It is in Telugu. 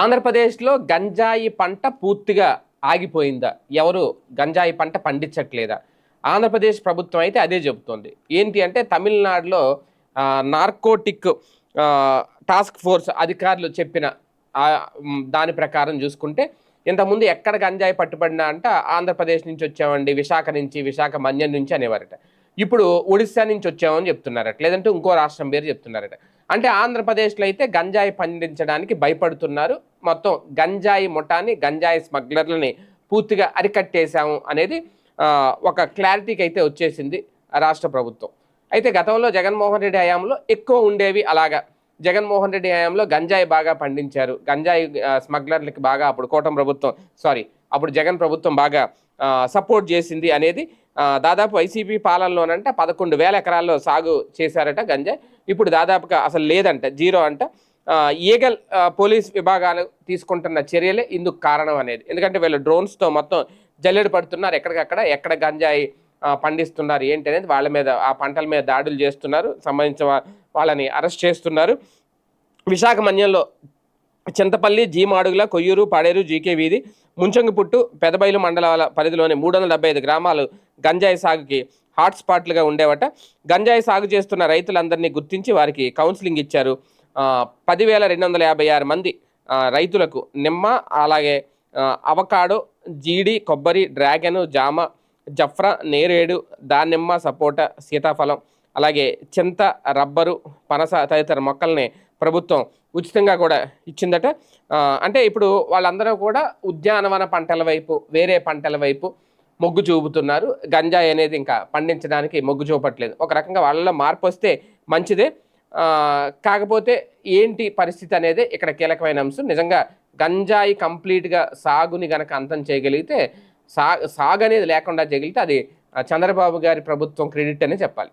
ఆంధ్రప్రదేశ్లో గంజాయి పంట పూర్తిగా ఆగిపోయిందా? ఎవరు గంజాయి పంట పండించట్లేదా? ఆంధ్రప్రదేశ్ ప్రభుత్వం అయితే అదే చెబుతోంది. ఏంటి అంటే తమిళనాడులో నార్కోటిక్ టాస్క్ ఫోర్స్ అధికారులు చెప్పిన దాని ప్రకారం చూసుకుంటే ఇంతకుముందు ఎక్కడ గంజాయి పట్టుబడినా అంట ఆంధ్రప్రదేశ్ నుంచి వచ్చామండి విశాఖ నుంచి విశాఖ మన్యం నుంచి అనేవారట. ఇప్పుడు ఒడిశా నుంచి వచ్చామని చెప్తున్నారట లేదంటే ఇంకో రాష్ట్రం పేరు చెప్తున్నారట. అంటే ఆంధ్రప్రదేశ్లో అయితే గంజాయి పండించడానికి భయపడుతున్నారు. మొత్తం గంజాయి ముఠాన్ని గంజాయి స్మగ్లర్లని పూర్తిగా అరికట్టేశాము అనేది ఒక క్లారిటీకి అయితే వచ్చేసింది రాష్ట్ర ప్రభుత్వం. అయితే గతంలో జగన్మోహన్ రెడ్డి హయాంలో ఎక్కువ ఉండేవి అలాగా. జగన్మోహన్ రెడ్డి హయాంలో గంజాయి బాగా పండించారు. గంజాయి స్మగ్లర్లకి బాగా అప్పుడు కోటం ప్రభుత్వం సారీ అప్పుడు జగన్ ప్రభుత్వం బాగా సపోర్ట్ చేసింది అనేది దాదాపు వైసీపీ పాలనలోనంట పదకొండు వేల ఎకరాల్లో సాగు చేశారట గంజాయి ఇప్పుడు దాదాపుగా అసలు లేదంట జీరో అంట. ఈగల్ పోలీస్ విభాగాలు తీసుకుంటున్న చర్యలే ఇందుకు కారణం అనేది. ఎందుకంటే వీళ్ళు డ్రోన్స్తో మొత్తం జల్లెడు పడుతున్నారు ఎక్కడికక్కడ ఎక్కడ గంజాయి పండిస్తున్నారు ఏంటి అనేది వాళ్ళ మీద ఆ పంటల మీద దాడులు చేస్తున్నారు సంబంధించిన వాళ్ళని అరెస్ట్ చేస్తున్నారు. విశాఖ మన్యంలో చింతపల్లి జీమాడుగుల కొయ్యూరు పాడేరు జీకే వీధి ముంచంగిపుట్టు పెదబైలు మండలాల పరిధిలోని మూడు వందల డెబ్బై ఐదు గ్రామాలు గంజాయి సాగుకి హాట్స్పాట్లుగా ఉండేవట. గంజాయి సాగు చేస్తున్న రైతులందరినీ గుర్తించి వారికి కౌన్సిలింగ్ ఇచ్చారు. పదివేల రెండు వందల యాభై ఆరు మంది రైతులకు నిమ్మ అలాగే అవకాడో జీడి కొబ్బరి డ్రాగన్ జామ జఫ్రా నేరేడు దానిమ్మ సపోటా సీతాఫలం అలాగే చింత రబ్బరు పనస తదితర మొక్కల్ని ప్రభుత్వం ఉచితంగా కూడా ఇచ్చిందట. అంటే ఇప్పుడు వాళ్ళందరూ కూడా ఉద్యానవన పంటల వైపు వేరే పంటల వైపు మొగ్గు చూపుతున్నారు. గంజాయి అనేది ఇంకా పండించడానికి మొగ్గు చూపట్లేదు. ఒక రకంగా వాళ్ళలో మార్పు వస్తే మంచిదే. కాకపోతే ఏంటి పరిస్థితి అనేది ఇక్కడ కీలకమైన అంశం. నిజంగా గంజాయి కంప్లీట్గా సాగుని గనక అంతం చేయగలిగితే సా సాగు అనేది లేకుండా చేయగలిగితే అది చంద్రబాబు గారి ప్రభుత్వం క్రెడిట్ అనే చెప్పాలి.